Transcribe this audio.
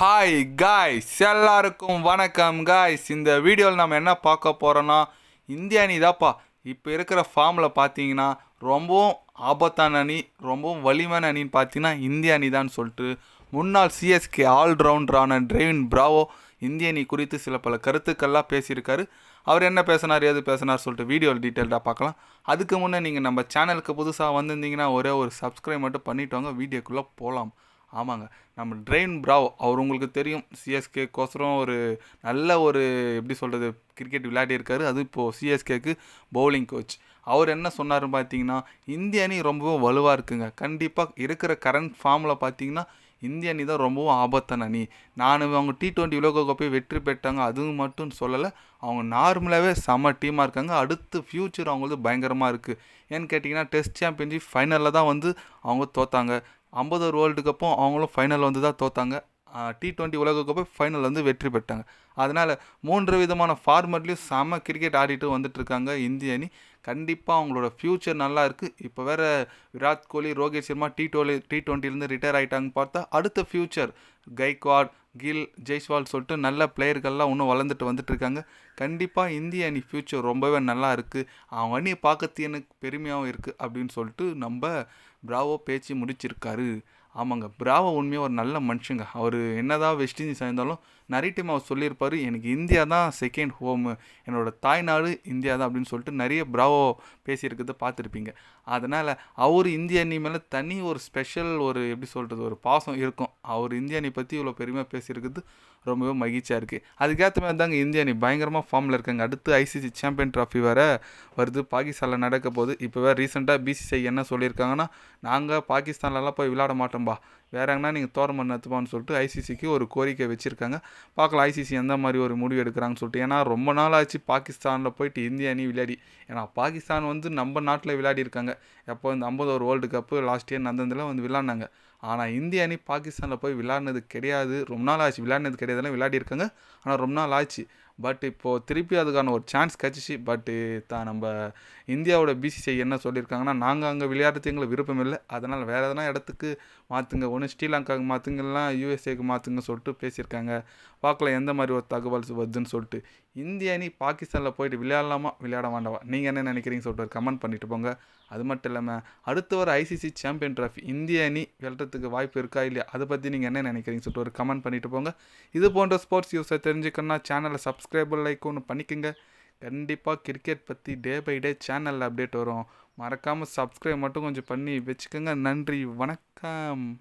Hi guys எல்லாருக்கும் வணக்கம் guys இந்த வீடியோவில் நம்ம என்ன பார்க்க போகிறோன்னா இந்திய அணி தாப்பா இப்போ இருக்கிற ஃபார்மில் பார்த்தீங்கன்னா ரொம்பவும் ஆபத்தான அணி ரொம்பவும் வலிமையான அணின்னு பார்த்தீங்கன்னா இந்திய அணி தான் சொல்லிட்டு முன்னாள் சிஎஸ்கே ஆல்ரவுண்டரான டிரைவின் பிராவோ இந்திய அணி குறித்து சில பல கருத்துக்கள்லாம் பேசியிருக்காரு. அவர் என்ன பேசினார் ஏது பேசினார் சொல்லிட்டு வீடியோவில் டீட்டெயில்டாக பார்க்கலாம். அதுக்கு முன்னே நீங்கள் நம்ம சேனலுக்கு புதுசாக வந்திருந்தீங்கன்னா ஒரே ஒரு சப்ஸ்கிரைப் மட்டும் பண்ணிவிட்டு வாங்க. வீடியோக்குள்ளே போகலாம் ஆமாங்க. நம்ம ட்ரெயின் ப்ராவ் அவர் உங்களுக்கு தெரியும். சிஎஸ்கேக்கோசரம் ஒரு நல்ல ஒரு எப்படி சொல்கிறது கிரிக்கெட் விளையாடியிருக்காரு அது இப்போது சிஎஸ்கேக்கு பவுலிங் கோச் அவர் என்ன சொன்னார்னு பார்த்தீங்கன்னா இந்திய அணி ரொம்பவும் வலுவாக இருக்குங்க. கண்டிப்பாக இருக்கிற கரண்ட் ஃபார்மில் பார்த்தீங்கன்னா இந்திய அணி தான் ரொம்பவும் ஆபத்தான அணி. நான் அவங்க டி டுவெண்ட்டி உலக கோப்பை வெற்றி பெற்றாங்க அதுவும் மட்டும் சொல்லலை அவங்க நார்மலாகவே செம டீமாக இருக்காங்க. அடுத்து ஃப்யூச்சர் அவங்களுக்கு பயங்கரமாக இருக்குது ஏன்னு கேட்டிங்கன்னா டெஸ்ட் சாம்பியன்ஷிப் ஃபைனலில் தான் வந்து அவங்க தோத்தாங்க. ஐம்பது வேர்ல்டு கப்பும் அவங்களும் ஃபைனல் வந்து தான் தோத்தாங்க. டி டுவெண்ட்டி உலகக்கோப்பை ஃபைனல் வந்து வெற்றி பெற்றாங்க. அதனால் மூன்று விதமான ஃபார்மெட்லேயும் செம கிரிக்கெட் ஆடிட்டு வந்துட்டுருக்காங்க இந்திய அணி. கண்டிப்பாக அவங்களோட ஃப்யூச்சர் நல்லா இருக்குது இப்போ வேறு விராட் கோலி ரோஹித் சர்மா டி டுவெல் டி டுவெண்ட்டிலேருந்து ரிட்டையர் ஆகிட்டாங்க பார்த்தா அடுத்த ஃப்யூச்சர் கைக்வாட் கில் ஜெய்ஸ்வால் சொல்லிட்டு நல்ல பிளேயர்கள்லாம் இன்னும் வளர்ந்துட்டு வந்துட்டு இருக்காங்க கண்டிப்பாக இந்திய அணி ஃப்யூச்சர் ரொம்பவே நல்லா இருக்குது அவங்க அணியை பார்க்கறது எனக்கு பெருமையாகவும் இருக்குது அப்படின்னு சொல்லிட்டு நம்ம பிராவோ பேச்சு முடிச்சிருக்காரு. ஆமாங்க. பிராவோ உண்மையாக ஒரு நல்ல மனுஷங்க. அவர் என்னதான் வெஸ்ட் இண்டீஸ் இருந்தாலும் நிறைய டைம் அவர் சொல்லியிருப்பார் எனக்கு இந்தியா தான் செகண்ட் ஹோமு என்னோட தாய்நாடு இந்தியா தான் அப்படின்னு சொல்லிட்டு நிறைய பிராவோ பேசியிருக்கிறத பார்த்துருப்பீங்க. அதனால் அவர் இந்திய அணி மேலே தனி ஒரு ஸ்பெஷல் ஒரு எப்படி சொல்கிறது ஒரு பாசம் இருக்கும். அவர் இந்திய அணி பற்றி இவ்வளோ பெருமையாக பேசியிருக்கிறது ரொம்பவே மகிழ்ச்சியாக இருக்குது அதுக்கேற்ற மாதிரி தாங்க இந்திய அணி பயங்கரமாக ஃபார்மில் இருக்காங்க. அடுத்து ஐசிசி சாம்பியன் ட்ராஃபி வேறு வருது. பாகிஸ்தானில் நடக்க போகுது. இப்போ வேறு ரீசெண்டாக பிசிசிஐ என்ன சொல்லியிருக்காங்கன்னா நாங்கள் பாகிஸ்தான்லலாம் போய் விளையாட மாட்டோம்பா வேற எங்கன்னா நீங்கள் தோரமன் நத்துப்பான்னு சொல்லிட்டு ஐசிசிக்கு ஒரு கோரிக்கை வச்சுருக்காங்க. பார்க்கலாம் ஐசிசி எந்த மாதிரி ஒரு முடிவு எடுக்கிறாங்கன்னு சொல்லிட்டு. ஏன்னா ரொம்ப நாள் ஆச்சு பாகிஸ்தானில் போயிட்டு இந்திய அணி விளையாடி. ஏன்னா பாகிஸ்தான் வந்து நம்ம நாட்டில் விளையாடி இருக்காங்க. எப்போ இந்த ஐம்பது ஒரு வேர்ல்டு கப்பு லாஸ்ட் இயர் நந்தந்தில் வந்து விளாட்னாங்க ஆனால் இந்திய அணி பாகிஸ்தானில் போய் விளையாடினது கிடையாது. ரொம்ப நாள் ஆச்சு விளையாடினது கிடையாதுலாம் விளையாடி இருக்காங்க. ஆனால் ரொம்ப நாள் ஆச்சு. பட் இப்போது திருப்பி அதுக்கான ஒரு சான்ஸ் கிடச்சிச்சு. பட்டு தான் நம்ம இந்தியாவோட பிசிசிஐ என்ன சொல்லியிருக்காங்கன்னா நாங்கள் அங்கே விளையாடுறது எங்களுக்கு விருப்பம் இல்லை. அதனால் வேறு எதனா இடத்துக்கு மாற்றுங்க ஒன்று ஸ்ரீலங்காவுக்கு மாற்றுங்கலாம் யூஎஸ்ஏக்கு மாற்றுங்க சொல்லிட்டு பேசியிருக்காங்க. பார்க்கலாம் எந்த மாதிரி ஒரு தகவல் வருதுன்னு சொல்லிட்டு. இந்திய அணி பாகிஸ்தானில் போயிட்டு விளையாடலாமா? விளையாட வேண்டாமா? நீங்கள் என்ன நினைக்கிறீங்க சொல்லிட்டு ஒரு கமெண்ட் பண்ணிட்டு போங்க. அது மட்டும் இல்லாமல் அடுத்த ஒரு ஐசிசி சாம்பியன் ட்ராஃபி இந்திய அணி வெல்றதுக்கு வாய்ப்பு இருக்கா இல்லையா? அதை பற்றி நீங்கள் என்ன நினைக்கிறீங்க சொல்லிட்டு ஒரு கமெண்ட் பண்ணிட்டு போங்க. இது போன்ற ஸ்போர்ட்ஸ் யூஸை தெரிஞ்சுக்கணும்னா சேனலை சப்ஸ்கிரைபர் லைக் ஒன்று பண்ணிக்கோங்க. கண்டிப்பாக கிரிக்கெட் பற்றி டே பை டே சேனலில் அப்டேட் வரும். மறக்காமல் சப்ஸ்கிரைப் மட்டும் கொஞ்சம் பண்ணி வச்சுக்கோங்க. நன்றி வணக்கம்.